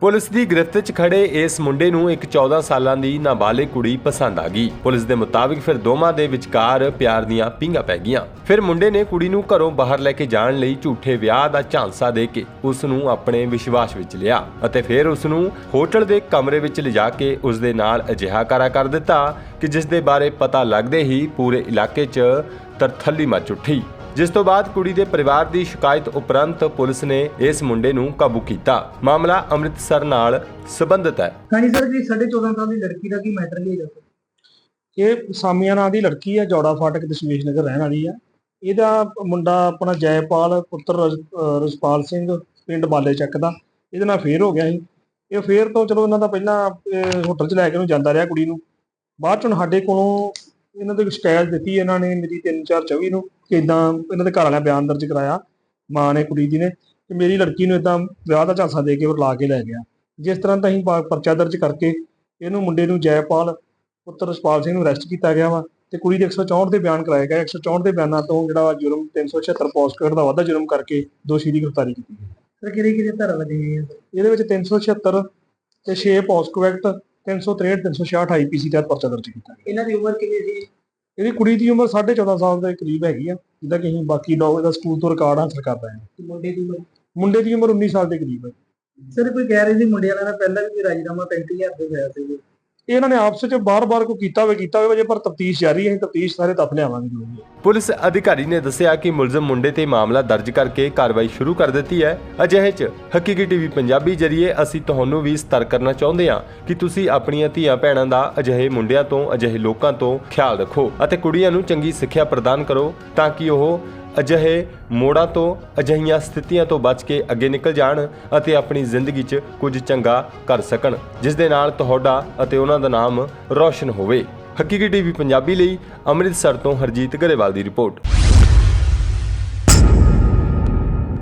Police ਦੀ ਗ੍ਰਿਫਤ 'ਚ ਖੜੇ ਇਸ ਮੁੰਡੇ ਨੂੰ ਇੱਕ 14 ਸਾਲਾਂ ਦੀ ਨਾਬਾਲਿਗ ਕੁੜੀ ਪਸੰਦ ਆ ਗਈ। ਪੁਲਿਸ ਦੇ ਮੁਤਾਬਿਕ ਫਿਰ ਦੋਵਾਂ ਦੇ ਵਿਚਕਾਰ ਪਿਆਰ ਦੀਆਂ ਪਿੰਗਾ ਪੈ ਗਈਆਂ। ਫਿਰ ਮੁੰਡੇ ਨੇ ਕੁੜੀ ਨੂੰ ਘਰੋਂ ਬਾਹਰ ਲੈ ਕੇ ਜਾਣ ਲਈ ਝੂਠੇ ਵਿਆਹ ਦਾ ਝਾਂਸਾ ਦੇ ਕੇ ਉਸ ਨੂੰ ਆਪਣੇ ਵਿਸ਼ਵਾਸ ਵਿੱਚ ਲਿਆ ਅਤੇ ਫਿਰ ਉਸ ਨੂੰ ਹੋਟਲ ਦੇ ਕਮਰੇ ਵਿੱਚ ਲਿਜਾ ਕੇ ਉਸ ਦੇ ਨਾਲ ਅਜਿਹਾ ਕਾਰਾ ਕਰ ਦਿੱਤਾ ਕਿ ਜਿਸ ਦੇ ਬਾਰੇ ਪਤਾ ਲੱਗਦੇ ਹੀ ਪੂਰੇ ਇਲਾਕੇ 'ਚ ਤਰਥੱਲੀ ਮਚ ਉੱਠੀ। ਜਿਸ ਤੋਂ ਬਾਅਦ ਕੁੜੀ ਦੇ ਪਰਿਵਾਰ ਦੀ ਸ਼ਿਕਾਇਤ ਉਪਰੰਤ ਪੁਲਿਸ ਨੇ ਇਸ ਮੁੰਡੇ ਨੂੰ ਕਾਬੂ ਕੀਤਾ। ਮਾਮਲਾ ਅੰਮ੍ਰਿਤਸਰ ਨਾਲ ਸੰਬੰਧਿਤ ਹੈ। ਹਾਂਜੀ ਸਰ ਜੀ 14.5 ਸਾਲ ਦੀ ਲੜਕੀ ਦਾ ਕੀ ਮੈਟਰ ਕੀ ਹੈ ਇਹ ਸਾਮੀਆ ਨਾਂ ਦੀ ਲੜਕੀ ਆ ਜੌੜਾ ਫਾਟਕ ਦਸ਼ਮੇਸ਼ ਨਗਰ ਰਹਿਣ ਵਾਲੀ ਆ ਇਹਦਾ ਮੁੰਡਾ ਆਪਣਾ ਜੈਪਾਲ ਪੁੱਤਰ ਰਜਪਾਲ ਸਿੰਘ ਪਿੰਡ ਬਾਲੇ ਚੱਕ ਦਾ। ਇਹਦੇ ਨਾਲ ਫੇਰ ਹੋ ਗਿਆ ਸੀ। ਇਹ ਫੇਰ ਤੋਂ ਚਲੋ ਇਹਨਾਂ ਦਾ ਪਹਿਲਾਂ ਹੋਟਲ 'ਚ ਲੈ ਕੇ ਉਹਨੂੰ ਜਾਂਦਾ ਰਿਹਾ ਕੁੜੀ ਨੂੰ। ਬਾਅਦ 'ਚ ਸਾਡੇ ਕੋਲੋਂ ਇਹਨਾਂ ਦੇ ਸ਼ਿਕਾਇਤ ਦਿੱਤੀ ਇਹਨਾਂ ਨੇ ਮੇਰੀ 3/4/24 ਨੂੰ ਕਿ ਇਦਾਂ ਇਹਨਾਂ ਦੇ ਘਰ ਵਾਲਿਆਂ ਬਿਆਨ ਦਰਜ ਕਰਾਇਆ ਮਾਂ ਨੇ ਕੁੜੀ ਦੀ ਨੇ ਕਿ ਮੇਰੀ ਲੜਕੀ ਨੂੰ ਇਦਾਂ ਵਿਆਹ ਦਾ ਝਾਂਸਾ ਦੇ ਕੇ ਲਾ ਕੇ ਲੈ ਗਿਆ। ਜਿਸ ਤਰ੍ਹਾਂ ਤਾਂ ਅਸੀਂ ਪਰਚਾ ਦਰਜ ਕਰਕੇ ਇਹਨੂੰ ਮੁੰਡੇ ਨੂੰ ਜੈਪਾਲ ਪੁੱਤਰ ਰਸਪਾਲ ਸਿੰਘ ਨੂੰ ਅਰੈਸਟ ਕੀਤਾ ਗਿਆ ਵਾ ਤੇ ਕੁੜੀ ਦੇ 164 ਦੇ ਬਿਆਨ ਕਰਾਏ ਗਏ। 164 ਦੇ ਬਿਆਨਾਂ ਤੋਂ ਜਿਹੜਾ ਜੁਰਮ 376 ਪੋਸਟਕਾਰਡ ਦਾ ਵਾਧਾ ਜੁਰਮ ਕਰਕੇ ਦੋਸ਼ੀ ਦੀ ਗ੍ਰਿਫਤਾਰੀ ਕੀਤੀ ਗਈ। ਸਰ ਕਿਹੜੀ ਕਿਹੜੀ ਧਾਰਾ ਲੱਗੀ ਇਹਦੇ ਵਿੱਚ 376 ਤੇ 6 ਪੋਸਕੋ ਐਕਟ 363 366 ਆਈਪੀਸੀ ਤਹਿਤ ਪਰਚਾ ਦਰਜ ਕੀਤਾ ਗਿਆ। ਇਹਨਾਂ ਦੀ ਉਮਰ ਕਿੰਨੀ ਸੀ? ਇਹਦੀ ਕੁੜੀ ਦੀ ਉਮਰ 14.5 ਸਾਲ ਦੇ ਕਰੀਬ ਹੈਗੀ ਆ। ਜਿੱਦਾਂ ਕਿ ਅਸੀਂ ਬਾਕੀ ਡੌਗ ਦਾ ਸਕੂਲ ਤੋਂ ਰਿਕਾਰਡ ਹਾਸਲ ਕਰ ਰਹੇ ਹਾਂ। ਮੁੰਡੇ ਦੀ ਉਮਰ? ਮੁੰਡੇ ਦੀ ਉਮਰ 19 ਸਾਲ ਦੇ ਕਰੀਬ ਹੈ। ਸਰ ਕੋਈ ਕਹਿ ਰਹੀ ਸੀ ਮੁੰਡੇ ਵਾਲਿਆਂ ਪਹਿਲਾਂ ਵੀ ਰਾਜੀਨਾਮਾ 35000 ਦੇ ਹੋਇਆ ਸੀ। ਇਹ ਇਹਨਾਂ ਨੇ ਆਪਸ ਵਿੱਚ ਬਾਰ-ਬਾਰ ਕੋ ਕੀਤਾ ਹੋਵੇ ਕੀਤਾ ਹੋਵੇ ਜੇ ਪਰ ਤਫਤੀਸ਼ ਜਾਰੀ ਹੈ ਤਫਤੀਸ਼ ਸਾਰੇ ਤੱਥ ਲਿਆਵਾਂਗੇ ਜੋ ਪੁਲਿਸ ਅਧਿਕਾਰੀ ਨੇ ਦੱਸਿਆ ਕਿ ਮੁਲਜ਼ਮ ਮੁੰਡੇ ਤੇ ਮਾਮਲਾ ਦਰਜ ਕਰਕੇ ਕਾਰਵਾਈ ਸ਼ੁਰੂ ਕਰ ਦਿੱਤੀ ਹੈ। ਅਜਿਹੇ 'ਚ ਹਕੀਕੀ ਟੀਵੀ ਪੰਜਾਬੀ ਜਰੀਏ ਅਸੀਂ ਤੁਹਾਨੂੰ ਵੀ ਸਤਰਕ ਕਰਨਾ ਚਾਹੁੰਦੇ ਹਾਂ ਕਿ ਤੁਸੀਂ ਆਪਣੀਆਂ ਧੀਆਂ ਭੈਣਾਂ ਦਾ ਅਜਿਹੇ ਮੁੰਡਿਆਂ ਤੋਂ, ਅਜਿਹੇ ਲੋਕਾਂ ਤੋਂ ਖਿਆਲ ਰੱਖੋ ਅਤੇ ਕੁੜੀਆਂ ਨੂੰ ਚੰਗੀ ਸਿੱਖਿਆ ਪ੍ਰਦਾਨ ਕਰੋ ਤਾਂ ਕਿ ਉਹ ਅਜਿਹੇ ਮੋੜਾਂ ਤੋਂ, ਅਜਿਹੀਆਂ ਸਥਿਤੀਆਂ ਤੋਂ ਬਚ ਕੇ ਅੱਗੇ ਨਿਕਲ ਜਾਣ ਅਤੇ ਆਪਣੀ ਜ਼ਿੰਦਗੀ 'ਚ ਕੁਝ ਚੰਗਾ ਕਰ ਸਕਣ, ਜਿਸ ਦੇ ਨਾਲ ਤੁਹਾਡਾ ਅਤੇ ਉਹਨਾਂ ਦਾ ਨਾਮ ਰੌਸ਼ਨ ਹੋਵੇ। ਹਕੀਕੀ ਟੀਵੀ ਪੰਜਾਬੀ ਲਈ ਅੰਮ੍ਰਿਤਸਰ ਤੋਂ ਹਰਜੀਤ ਗਰੇਵਾਲ ਦੀ ਰਿਪੋਰਟ।